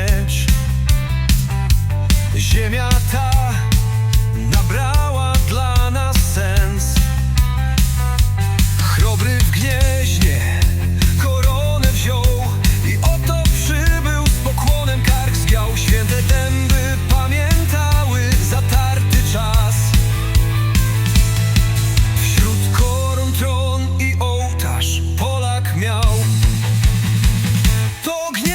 mieć. Ziemia ta nabrała dla nas sens. Chrobry w gnieźnie koronę wziął I oto przybył z pokłonem kark zgiął Święte dęby pamiętały zatarty czas. Wśród koron tron i ołtarz Polak miał. To gnieźnie